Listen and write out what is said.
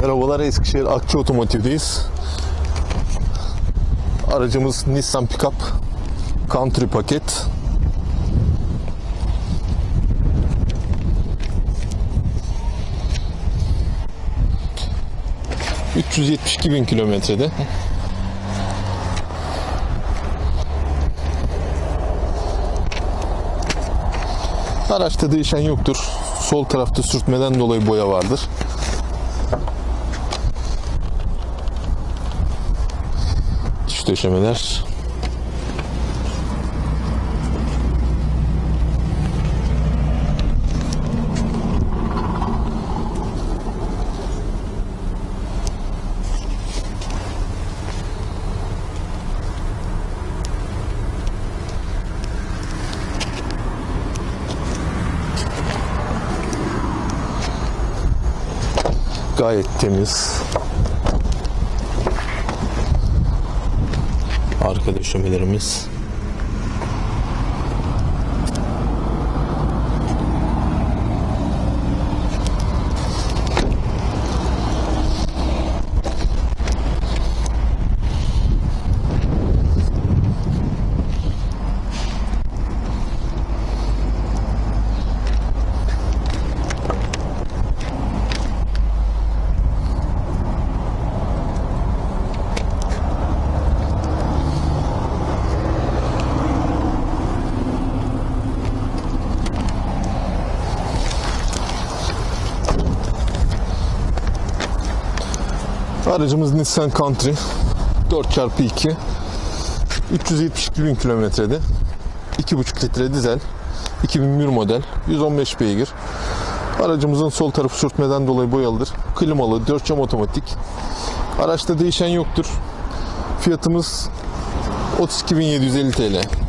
Merhabalar Eskişehir Akçı Otomotiv'deyiz. Aracımız Nissan Pickup Country paket. ...372 bin kilometrede. Araçta değişen yoktur. Sol tarafta sürtmeden dolayı boya vardır. Döşemeler. Gayet temiz. Arka döşemelerimiz. Aracımız Nissan Country 4x2 372 bin kilometrede 2,5 litre dizel 2001 model 115 beygir Aracımızın sol tarafı sürtmeden dolayı boyalıdır. Klimalı, 4 cam otomatik. Araçta değişen yoktur. Fiyatımız 32.750 TL.